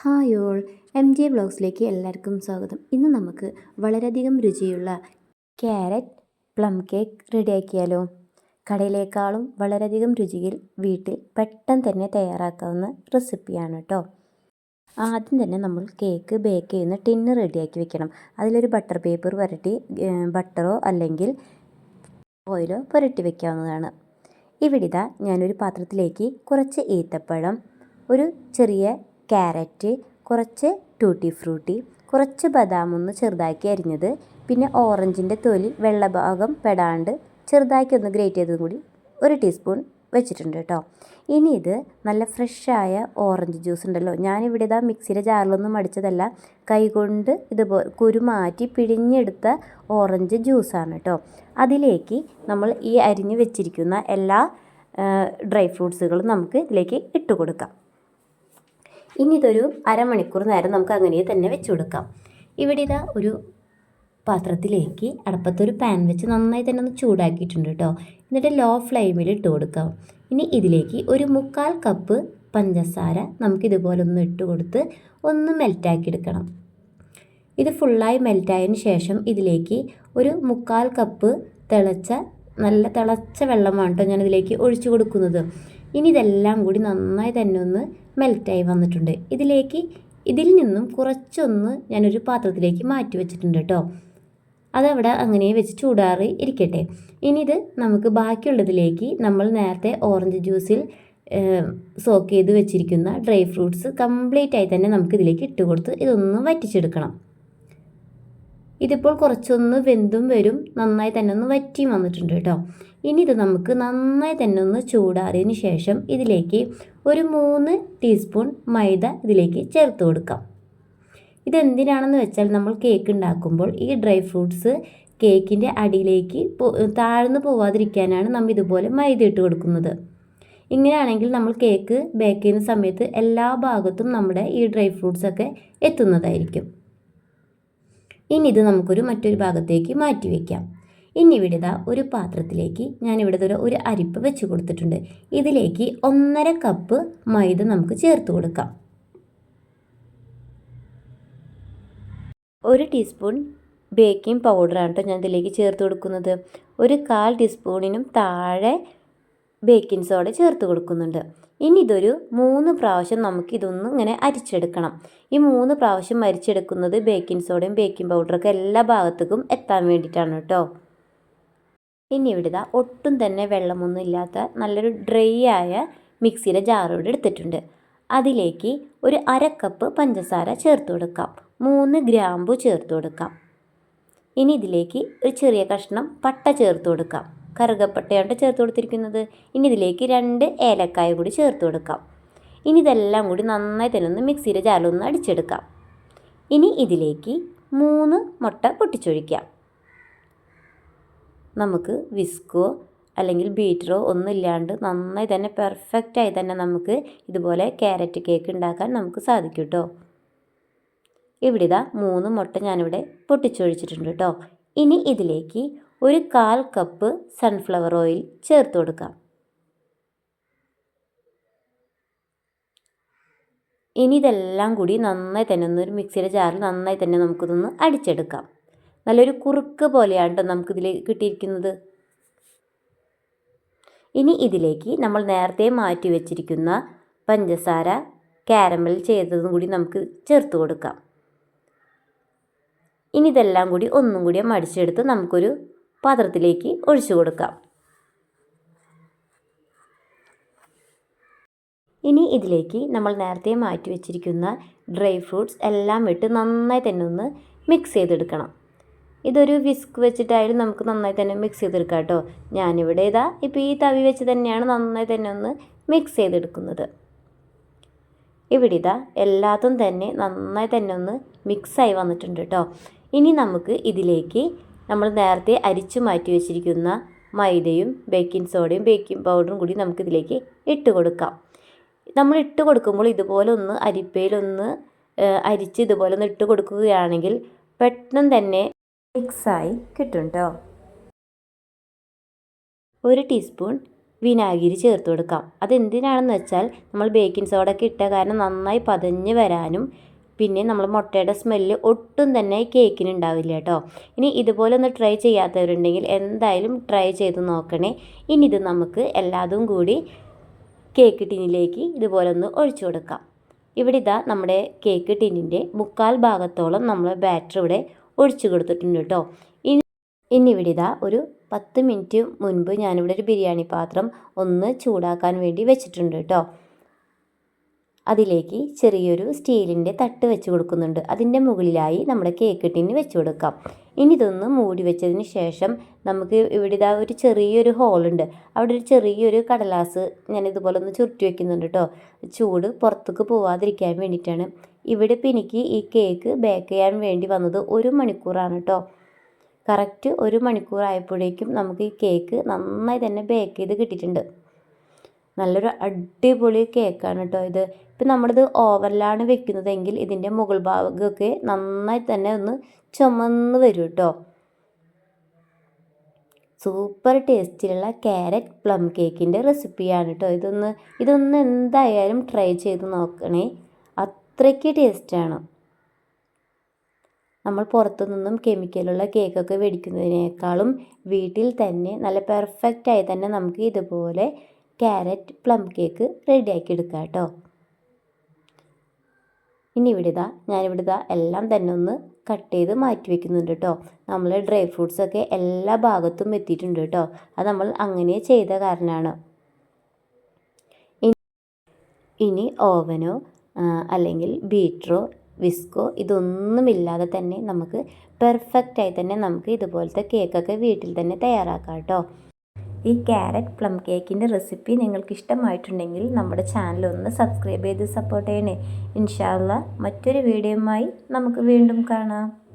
Hi all. M J വ്ളോഗ്സിലേക്ക് എല്ലാവർക്കും സ്വാഗതം. ഇന്ന് നമുക്ക് വളരെയധികം രുചിയുള്ള ക്യാരറ്റ് പ്ലം കേക്ക് റെഡിയാക്കിയാലോ? കടയിലേക്കാളും വളരെയധികം രുചിയിൽ വീട്ടിൽ പെട്ടെന്ന് തന്നെ തയ്യാറാക്കാവുന്ന റെസിപ്പിയാണ് കേട്ടോ. ആദ്യം തന്നെ നമ്മൾ കേക്ക് ബേക്ക് ചെയ്യുന്ന ടിന്ന് റെഡിയാക്കി വെക്കണം. അതിലൊരു ബട്ടർ പേപ്പർ പുരട്ടി ബട്ടറോ അല്ലെങ്കിൽ ഓയിലോ പുരട്ടി വെക്കാവുന്നതാണ്. ഇവിടിതാ ഞാനൊരു പാത്രത്തിലേക്ക് കുറച്ച് ഈത്തപ്പഴം ഒരു ചെറിയ ക്യാരറ്റ് കുറച്ച് ടൂട്ടി ഫ്രൂട്ടി കുറച്ച് ബദാം ഒന്ന് ചെറുതാക്കി അരിഞ്ഞത് പിന്നെ ഓറഞ്ചിന്റെ തൊലി വെള്ള ഭാഗം പെടാണ്ട് ചെറുതാക്കി ഒന്ന് ഗ്രേറ്റ് ചെയ്തതും കൂടി ഒരു ടീസ്പൂൺ വെച്ചിട്ടുണ്ട് കേട്ടോ. ഇനി ഇത് നല്ല ഫ്രഷായ ഓറഞ്ച് ജ്യൂസ് ഉണ്ടല്ലോ. ഞാനിവിടെ ഇതാ മിക്സിയുടെ ജാറിലൊന്നും അടിച്ചതല്ല. കൈകൊണ്ട് ഇതുപോലെ കുരു മാറ്റി പിഴിഞ്ഞെടുത്ത ഓറഞ്ച് ജ്യൂസാണ് കേട്ടോ. അതിലേക്ക് നമ്മൾ ഈ അരിഞ്ഞ് വെച്ചിരിക്കുന്ന എല്ലാ ഡ്രൈ ഫ്രൂട്ട്സുകളും നമുക്ക് ഇതിലേക്ക് ഇട്ട് കൊടുക്കാം ഇനി ഇതൊരു അരമണിക്കൂർ നേരം നമുക്ക് അങ്ങനെ തന്നെ വെച്ച് കൊടുക്കാം ഇവിടെ ഇതാ ഒരു പാത്രത്തിലേക്ക് അടുപ്പത്തൊരു പാൻ വെച്ച് നന്നായി തന്നെ ഒന്ന് ചൂടാക്കിയിട്ടുണ്ട് കേട്ടോ എന്നിട്ട് ലോ ഫ്ലെയിമിൽ ഇട്ട് കൊടുക്കാം. ഇനി ഇതിലേക്ക് ഒരു മുക്കാൽ കപ്പ് പഞ്ചസാര നമുക്കിതുപോലെ ഒന്ന് ഇട്ട് കൊടുത്ത് ഒന്ന് മെൽറ്റാക്കി എടുക്കണം ഇത് ഫുള്ളായി മെൽറ്റായതിന് ശേഷം ഇതിലേക്ക് ഒരു മുക്കാൽ കപ്പ് തിളച്ച നല്ല തിളച്ച വെള്ളമാണ് കേട്ടോ ഞാനിതിലേക്ക് ഒഴിച്ചു കൊടുക്കുന്നത്. ഇനി ഇതെല്ലാം കൂടി നന്നായി തന്നെ ഒന്ന് മെൽറ്റായി വന്നിട്ടുണ്ട്. ഇതിലേക്ക് ഇതിൽ നിന്നും കുറച്ചൊന്ന് ഞാനൊരു പാത്രത്തിലേക്ക് മാറ്റി വെച്ചിട്ടുണ്ട് കേട്ടോ അതവിടെ അങ്ങനെ വെച്ച് ചൂടാറി ഇരിക്കട്ടെ. ഇനി ഇത് നമുക്ക് ബാക്കിയുള്ളതിലേക്ക് നമ്മൾ നേരത്തെ ഓറഞ്ച് ജ്യൂസിൽ സോക്ക് ചെയ്ത് വെച്ചിരിക്കുന്ന ഡ്രൈ ഫ്രൂട്ട്സ് കംപ്ലീറ്റ് ആയി തന്നെ നമുക്ക് ഇതിലേക്ക് ഇട്ട് കൊടുത്ത് ഇതൊന്ന് വറ്റിച്ചെടുക്കണം. ഇതിപ്പോൾ കുറച്ചൊന്ന് വെന്തും വരും. നന്നായി തന്നെ ഒന്ന് വറ്റിയും വന്നിട്ടുണ്ട് കേട്ടോ. ഇനി ഇത് നമുക്ക് നന്നായി തന്നെ ഒന്ന് ചൂടാറിയതിന് ശേഷം ഇതിലേക്ക് ഒരു മൂന്ന് ടീസ്പൂൺ മൈദ ഇതിലേക്ക് ചേർത്ത് കൊടുക്കാം. ഇതെന്തിനാണെന്ന് വെച്ചാൽ നമ്മൾ കേക്ക് ഉണ്ടാക്കുമ്പോൾ ഈ ഡ്രൈ ഫ്രൂട്ട്സ് കേക്കിന്റെ അടിയിലേക്ക് താഴ്ന്നു പോവാതിരിക്കാനാണ് നമ്മൾ ഇതുപോലെ മൈദ ഇട്ട് കൊടുക്കുന്നത്. ഇങ്ങനെയാണെങ്കിൽ നമ്മൾ കേക്ക് ബേക്ക് ചെയ്യുന്ന സമയത്ത് എല്ലാ ഭാഗത്തും നമ്മുടെ ഈ ഡ്രൈ ഫ്രൂട്ട്സൊക്കെ എത്തുന്നതായിരിക്കും. ഇനി ഇത് നമുക്കൊരു മറ്റൊരു ഭാഗത്തേക്ക് മാറ്റി വയ്ക്കാം ഇനി ഇവിടെ ഒരു പാത്രത്തിലേക്ക് ഞാനിവിടെ ഒരു ഒരു അരിപ്പ് വെച്ച് കൊടുത്തിട്ടുണ്ട്. ഇതിലേക്ക് ഒന്നര കപ്പ് മൈദ നമുക്ക് ചേർത്ത് കൊടുക്കാം. ഒരു ടീസ്പൂൺ ബേക്കിംഗ് പൗഡറാണ് കേട്ടോ ഞാൻ ഇതിലേക്ക് ചേർത്ത് കൊടുക്കുന്നത്. ഒരു കാൽ ടീസ്പൂണിനും താഴെ ബേക്കിംഗ് സോഡ ചേർത്ത് കൊടുക്കുന്നുണ്ട്. ഇനി ഇതൊരു മൂന്ന് പ്രാവശ്യം നമുക്ക് ഇതൊന്ന് ഇങ്ങനെ അരിച്ചെടുക്കണം. ഈ മൂന്ന് പ്രാവശ്യം അരിച്ചെടുക്കുന്നത് ബേക്കിംഗ് സോഡയും ബേക്കിംഗ് പൗഡറൊക്കെ എല്ലാ ഭാഗത്തേക്കും എത്താൻ വേണ്ടിയിട്ടാണ് കേട്ടോ. ഇനി ഇവിടെ ഒട്ടും തന്നെ വെള്ളമൊന്നും ഇല്ലാത്ത നല്ലൊരു ഡ്രൈ ആയ മിക്സിയുടെ ജാറോട് എടുത്തിട്ടുണ്ട്. അതിലേക്ക് ഒരു അര കപ്പ് പഞ്ചസാര ചേർത്ത് കൊടുക്കാം. മൂന്ന് ഗ്രാമ്പു ചേർത്ത് കൊടുക്കാം. ഇനി ഇതിലേക്ക് ഒരു ചെറിയ കഷ്ണം പട്ട ചേർത്ത് കൊടുക്കാം. കറുകപ്പട്ടയാണ് ചേർത്ത് കൊടുത്തിരിക്കുന്നത്. ഇനി ഇതിലേക്ക് രണ്ട് ഏലക്കായ കൂടി ചേർത്ത് കൊടുക്കാം. ഇനി ഇതെല്ലാം കൂടി നന്നായി തന്നെ ഒന്ന് മിക്സിയുടെ ജാലൊന്ന് അടിച്ചെടുക്കാം. ഇനി ഇതിലേക്ക് മൂന്ന് മുട്ട പൊട്ടിച്ചൊഴിക്കാം. നമുക്ക് വിസ്കോ അല്ലെങ്കിൽ ബീറ്ററോ ഒന്നും ഇല്ലാണ്ട് നന്നായി തന്നെ പെർഫെക്റ്റായി തന്നെ നമുക്ക് ഇതുപോലെ ക്യാരറ്റ് കേക്ക് ഉണ്ടാക്കാൻ നമുക്ക് സാധിക്കും കേട്ടോ ഇവിടെ ഇതാ മൂന്ന് മുട്ട ഞാനിവിടെ പൊട്ടിച്ചൊഴിച്ചിട്ടുണ്ട് കേട്ടോ ഇനി ഇതിലേക്ക് ഒരു കാൽ കപ്പ് സൺഫ്ലവർ ഓയിൽ ചേർത്ത് കൊടുക്കാം. ഇനി ഇതെല്ലാം കൂടി നന്നായി തന്നെ ഒന്ന് ഒരു മിക്സിയുടെ ജാറിൽ നന്നായി തന്നെ നമുക്കിതൊന്ന് അടിച്ചെടുക്കാം. നല്ലൊരു കുറുക്ക് പോലെയാണ് കേട്ടോ നമുക്കിതിൽ കിട്ടിയിരിക്കുന്നത്. ഇനി ഇതിലേക്ക് നമ്മൾ നേരത്തെ മാറ്റി വെച്ചിരിക്കുന്ന പഞ്ചസാര കാരമൽ ചെയ്തതും കൂടി നമുക്ക് ചേർത്ത് കൊടുക്കാം. ഇനി ഇതെല്ലാം കൂടി ഒന്നും കൂടി മടിച്ചെടുത്ത് നമുക്കൊരു പാത്രത്തിലേക്ക് ഒഴിച്ചു കൊടുക്കാം. ഇനി ഇതിലേക്ക് നമ്മൾ നേരത്തെ മാറ്റി വെച്ചിരിക്കുന്ന ഡ്രൈ ഫ്രൂട്ട്സ് എല്ലാം ഇട്ട് നന്നായി തന്നെ ഒന്ന് മിക്സ് ചെയ്തെടുക്കണം. ഇതൊരു വിസ്ക് വെച്ചിട്ടായാലും നമുക്ക് നന്നായി തന്നെ മിക്സ് ചെയ്തെടുക്കാം കേട്ടോ. ഞാനിവിടെ ഇതാ ഇപ്പോൾ ഈ തവി വെച്ച് തന്നെയാണ് നന്നായി തന്നെ ഒന്ന് മിക്സ് ചെയ്തെടുക്കുന്നത്. ഇവിടെ ഇതാ എല്ലാത്തും തന്നെ നന്നായി തന്നെ ഒന്ന് മിക്സായി വന്നിട്ടുണ്ട് കേട്ടോ. ഇനി നമുക്ക് ഇതിലേക്ക് നമ്മൾ നേരത്തെ അരിച്ചു മാറ്റി വെച്ചിരിക്കുന്ന മൈദയും ബേക്കിംഗ് സോഡയും ബേക്കിംഗ് പൗഡറും കൂടി നമുക്കിതിലേക്ക് ഇട്ട് കൊടുക്കാം. നമ്മൾ ഇട്ട് കൊടുക്കുമ്പോൾ ഇതുപോലെ ഒന്ന് അരിപ്പയിലൊന്ന് അരിച്ച് ഇതുപോലെ ഒന്ന് ഇട്ട് കൊടുക്കുകയാണെങ്കിൽ പെട്ടെന്ന് തന്നെ മിക്സായി കിട്ടും കേട്ടോ ഒരു ടീസ്പൂൺ വിനാഗിരി ചേർത്ത് കൊടുക്കാം. അതെന്തിനാണെന്ന് വെച്ചാൽ നമ്മൾ ബേക്കിംഗ് സോഡ ഒക്കെ ഇട്ട കാരണം നന്നായി പതഞ്ഞ് വരാനും പിന്നെ നമ്മൾ മുട്ടയുടെ സ്മെല്ല് ഒട്ടും തന്നെ കേക്കിന് ഉണ്ടാവില്ല കേട്ടോ. ഇനി ഇതുപോലെ ഒന്ന് ട്രൈ ചെയ്യാത്തവരുണ്ടെങ്കിൽ എന്തായാലും ട്രൈ ചെയ്ത് നോക്കണേ. ഇനി ഇത് നമുക്ക് എല്ലാതും കൂടി കേക്ക് ടിന്നിലേക്ക് ഇതുപോലെ ഒന്ന് ഒഴിച്ചു കൊടുക്കാം. ഇവിടെ ഇതാ നമ്മുടെ കേക്ക് ടിന്നിന്റെ മുക്കാൽ ഭാഗത്തോളം നമ്മൾ ബാറ്റർ ഇവിടെ ഒഴിച്ചു കൊടുത്തിട്ടുണ്ട് കേട്ടോ. ഇനി ഇനി ഇവിടെ ഇതാ ഒരു പത്ത് മിനിറ്റ് മുൻപ് ഞാനിവിടെ ഒരു ബിരിയാണി പാത്രം ഒന്ന് ചൂടാക്കാൻ വേണ്ടി വെച്ചിട്ടുണ്ട് കേട്ടോ. അതിലേക്ക് ചെറിയൊരു സ്റ്റീലിന്റെ തട്ട് വെച്ച് കൊടുക്കുന്നുണ്ട്. അതിന്റെ മുകളിലായി നമ്മുടെ കേക്ക് ടിന്ന് വെച്ച് കൊടുക്കാം. ഇനി ഇതൊന്ന് മൂടി വെച്ചതിന് ശേഷം നമുക്ക് ഇവിടെ ഇതാ ഒരു ചെറിയൊരു ഹോളുണ്ട് അവിടെ ഒരു ചെറിയൊരു കടലാസ് ഞാൻ ഇതുപോലെ ഒന്ന് ചുരുട്ടി വെക്കുന്നുണ്ട് കേട്ടോ ചൂട് പുറത്തേക്ക് പോവാതിരിക്കാൻ വേണ്ടിയിട്ടാണ്. ഇവിടെ ഇപ്പം എനിക്ക് ഈ കേക്ക് ബേക്ക് ചെയ്യാൻ വേണ്ടി വന്നത് ഒരു മണിക്കൂറാണ് കേട്ടോ കറക്റ്റ് ഒരു മണിക്കൂർ ആയപ്പോഴേക്കും നമുക്ക് ഈ കേക്ക് നന്നായി തന്നെ ബേക്ക് ചെയ്ത് കിട്ടിയിട്ടുണ്ട്. നല്ലൊരു അടിപൊളി കേക്കാണ് കേട്ടോ ഇത്. ഇപ്പം നമ്മളിത് ഓവറിലാണ് വെക്കുന്നതെങ്കിൽ ഇതിന്റെ മുകൾ ഭാഗമൊക്കെ നന്നായി തന്നെ ഒന്ന് ചുമന്ന് വരും കേട്ടോ. സൂപ്പർ ടേസ്റ്റിലുള്ള ക്യാരറ്റ് പ്ലം കേക്കിന്റെ റെസിപ്പിയാണ് കേട്ടോ ഇതൊന്ന് ഇതൊന്ന് എന്തായാലും ട്രൈ ചെയ്ത് നോക്കണേ. അത്രയ്ക്ക് ടേസ്റ്റാണ്. നമ്മൾ പുറത്തു നിന്നും കെമിക്കലുള്ള കേക്കൊക്കെ മേടിക്കുന്നതിനേക്കാളും വീട്ടിൽ തന്നെ നല്ല പെർഫെക്റ്റായി തന്നെ നമുക്ക് ഇതുപോലെ ക്യാരറ്റ് പ്ലം കേക്ക് റെഡിയാക്കി എടുക്കുക കേട്ടോ ഇനി ഇവിടെ ഇതാ ഞാനിവിടെ ഇതാ എല്ലാം തന്നെ ഒന്ന് കട്ട് ചെയ്ത് മാറ്റി വെക്കുന്നുണ്ട് കേട്ടോ നമ്മൾ ഡ്രൈ ഫ്രൂട്ട്സൊക്കെ എല്ലാ ഭാഗത്തും എത്തിയിട്ടുണ്ട് കേട്ടോ അത് നമ്മൾ അങ്ങനെ ചെയ്ത കാരണമാണ് ഇനി ഓവനോ അല്ലെങ്കിൽ ബീറ്ററോ വിസ്കോ ഇതൊന്നുമില്ലാതെ തന്നെ നമുക്ക് പെർഫെക്റ്റായി തന്നെ നമുക്ക് ഇതുപോലത്തെ കേക്കൊക്കെ വീട്ടിൽ തന്നെ തയ്യാറാക്കാം കേട്ടോ ഈ ക്യാരറ്റ് പ്ലം കേക്കിന്റെ റെസിപ്പി നിങ്ങൾക്ക് ഇഷ്ടമായിട്ടുണ്ടെങ്കിൽ നമ്മുടെ ചാനൽ ഒന്ന് സബ്സ്ക്രൈബ് ചെയ്ത് സപ്പോർട്ട് ചെയ്യണേ. ഇൻഷാല്ല മറ്റൊരു വീഡിയോയുമായി നമുക്ക് വീണ്ടും കാണാം.